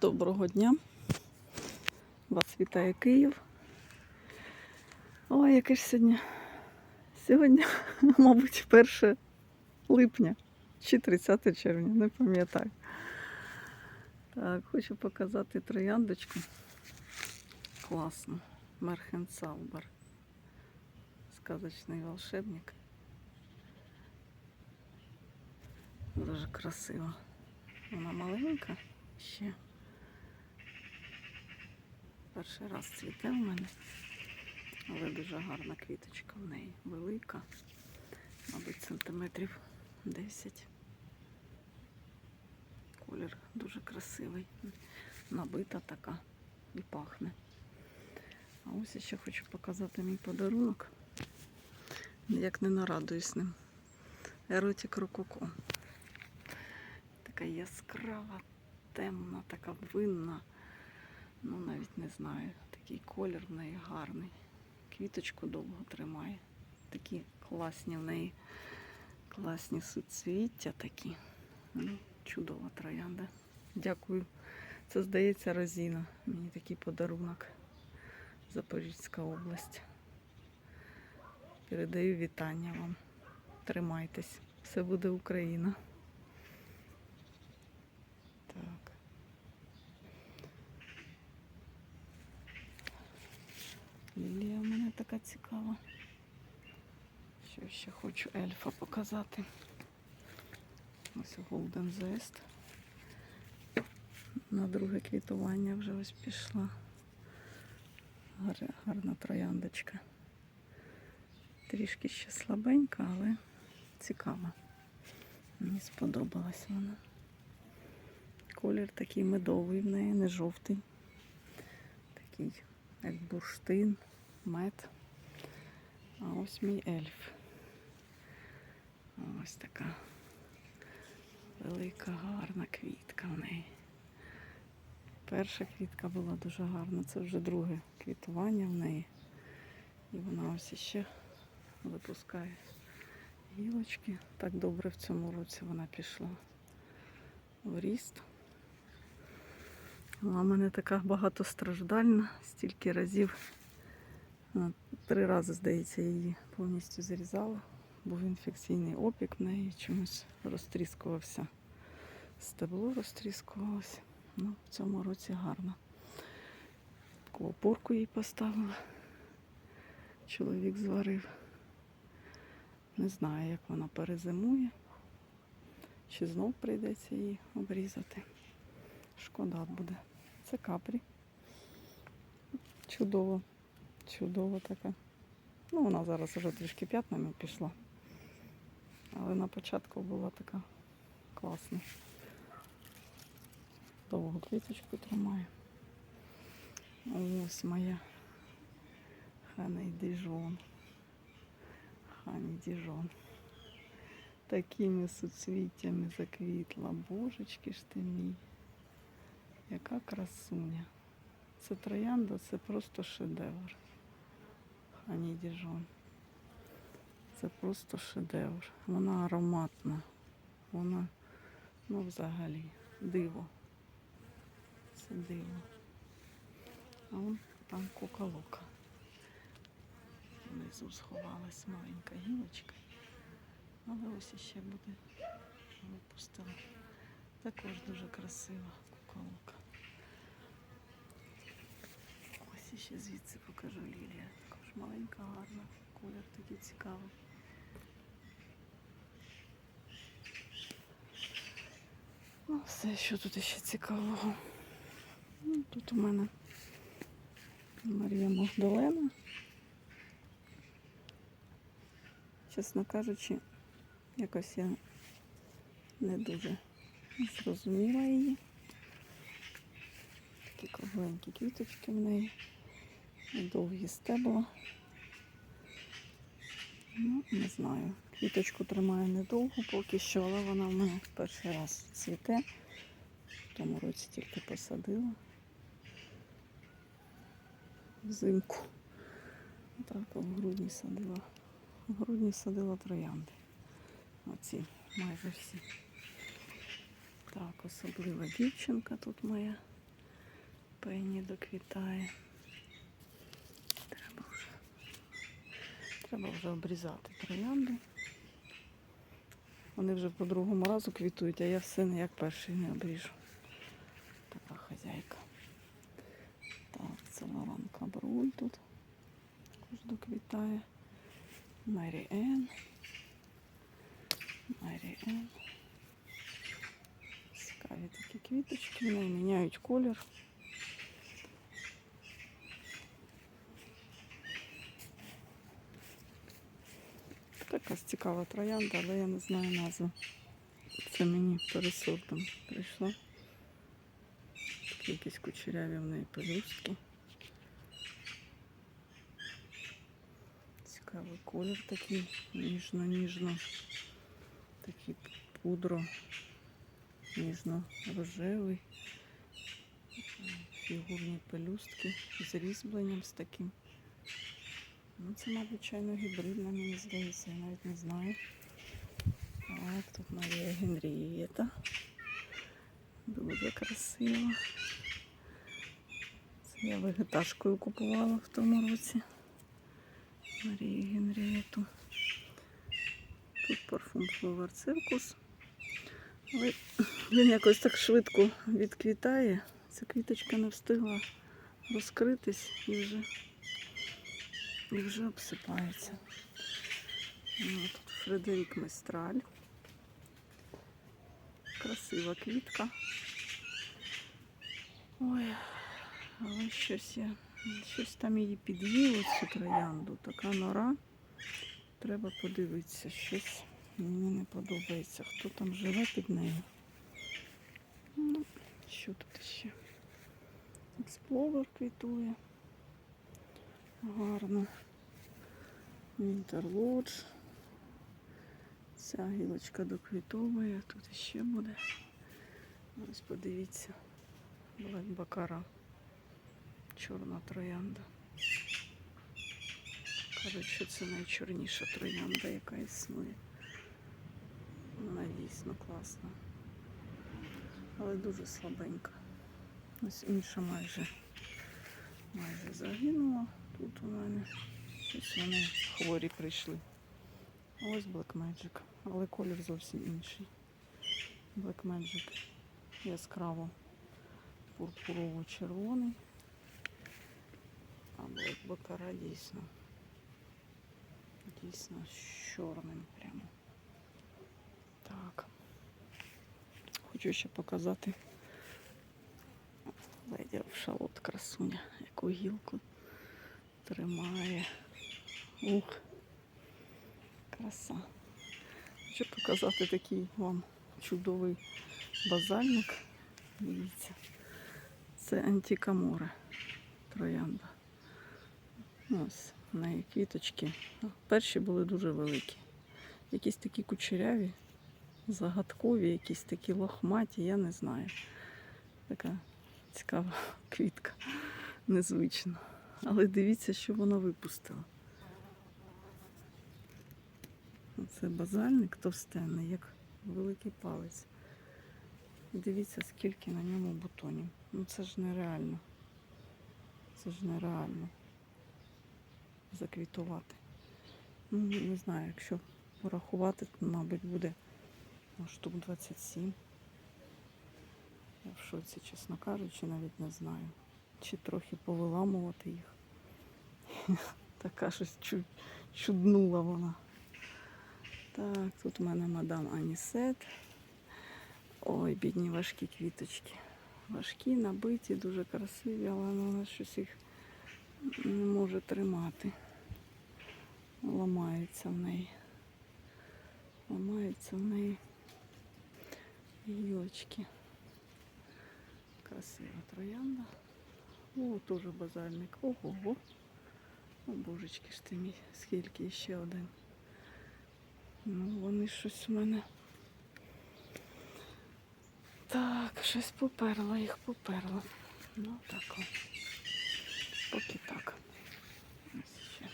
Доброго дня. Вас вітає Київ. Ой, яке ж сьогодні? Сьогодні, мабуть, 1 липня чи 30 червня, не пам'ятаю. Так, хочу показати трояндочку. Класно. Мерхенсаубер. Сказочний волшебник. Дуже красиво. Вона маленька ще. Перший раз цвіте в мене, але дуже гарна квіточка в неї. Велика, мабуть, сантиметрів 10. Колір дуже красивий, набита така і пахне. А ось ще хочу показати мій подарунок. Як не нарадуюсь ним. Еротик Рококо. Така яскрава, темна, така винна. Ну, навіть не знаю. Такий колір в неї гарний. Квіточку довго тримає. Такі класні в неї, класні суцвіття такі. Ну, чудова троянда. Дякую. Це, здається, Розіна. Мені такий подарунок. Запорізька область. Передаю вітання вам. Тримайтесь. Все буде Україна. Так. Лілія в мене така цікава. Що ще хочу ельфа показати. Ось Golden Zest. На друге квітування вже ось пішла. Гарна трояндочка. Трішки ще слабенька, але цікава. Мені сподобалась вона. Колір такий медовий в неї, не жовтий. Такий, як бурштин, мед. А ось мій ельф. Ось така велика гарна квітка в неї. Перша квітка була дуже гарна, це вже друге квітування в неї. І вона ось іще випускає гілочки. Так добре в цьому році вона пішла в ріст. В мене така багатостраждальна, стільки разів. е, Три рази, здається, її повністю зрізала. Був інфекційний опік в неї, чомусь розтріскувався. Стебло розтріскувалося. Ну, в цьому році гарно. Таку опорку їй поставила. Чоловік зварив. Не знаю, як вона перезимує. Чи знов прийдеться її обрізати. Шкода буде. Це капрі. Чудово. Чудово така. Ну, вона зараз вже трішки п'ятнами пішла. Але на початку була така класна. Довго квіточку тримає. Ось моя Ханий Діжон. Хані Діжон. Такими суцвіттями заквітла. Божечки ж ти мій. Яка красуня. Це троянда, це просто шедевр. Хані Діжон. Це просто шедевр. Вона ароматна. Вона, ну, взагалі, диво. Це диво. А вон там куколока. Внизу сховалась маленька гілочка. Але ось іще буде випустила. Також дуже красива куколока. Ось іще звідси покажу лілія. Також маленька, гарна. Колір такий цікавий. Ну, все, що тут ще цікавого. Ну, тут у мене Марія Магдалена. Чесно кажучи, якось я не дуже зрозуміла її. Такі кругленькі квіточки в неї, довгі стебла. Ну, не знаю. Квіточку тримаю недовго поки що, але вона в мене перший раз цвіте. В тому році тільки посадила. Взимку. Так, в грудні садила. В грудні садила троянди. Оці майже всі. Так, особлива дівчинка тут моя. Пені доквітає. Треба вже. Треба вже обрізати троянди. Вони вже по другому разу квітують, а я все ніяк перший не обріжу. Така хазяйка. Так, це Лоран Кабруль тут. Також доквітає. Мері Енн. Мері Енн. Цікаві такі квіточки, вони міняють колір. Така цікава троянда, але я не знаю назву. Це мені пересортом прийшло. Такі якісь кучеряві в неї пелюстки. Цікавий колір такий ніжно-ніжно. Такий пудро. Ніжно-рожевий. Фігурні пелюстки з різьбленням з таким. Ну, це, мабуть, чайно гібридна, мені здається, я навіть не знаю. Так, тут Марія Генрієта. Дуже красиво. Це я вегеташкою купувала в тому році. Марію Генрієту. Тут парфум Flower Circus. Але він якось так швидко відквітає. Ця квіточка не встигла розкритись і вже і вже обсипається. Ну, Тут Фредерік Местраль. Красива квітка. Ой, але щось я. Щось там її під'їло цю троянду. Така нора. Треба подивитися. Щось мені не подобається. Хто там живе під нею. Ну, що тут ще? Експловер квітує. Гарно. Вінтерлодж. Ця гілочка доквітовує, тут ще буде. Ось подивіться. Бакара. Чорна троянда. Кажуть, що це найчорніша троянда, яка існує. Вона дійсно класна. Але дуже слабенька. Ось інша майже майже загинула. Тут у мене щось вони хворі прийшли. Ось Black Magic, але колір зовсім інший. Black Magic яскраво пурпурово-червоний. А Black Бакара дійсно. Дійсно з чорним прямо. Так. Хочу ще показати леді шалот красуня, яку гілку тримає. Ух, краса. Хочу показати такий вам чудовий базальник. Дивіться. Це антикамора троянда. Ось в неї квіточки. Ну, Перші були дуже великі. Якісь такі кучеряві, загадкові, якісь такі лохматі, я не знаю. Така цікава квітка, незвична. Але дивіться, що вона випустила. Це базальник товстенний, як великий палець. Дивіться, скільки на ньому бутонів. Ну це ж нереально. Це ж нереально заквітувати. Ну, не знаю, якщо порахувати, то, мабуть, буде ну, штук 27. Я в шоці, чесно кажучи, навіть не знаю. Чи трохи повиламувати їх. Така щось чуднула вона. Так, тут у мене мадам Анісет. Ой, бідні важкі квіточки. Важкі, набиті, дуже красиві, але вона щось їх не може тримати. Ламається в неї. Ламаються в неї гілочки. Красива троянда. О, теж базальник. Ого. О, божечки ж ти мій, скільки ще один. Ну, вони щось у мене. Так, щось поперло, їх поперло. Ну так. о. Поки так. Ось ще.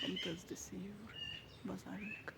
Комтес десь Базарник.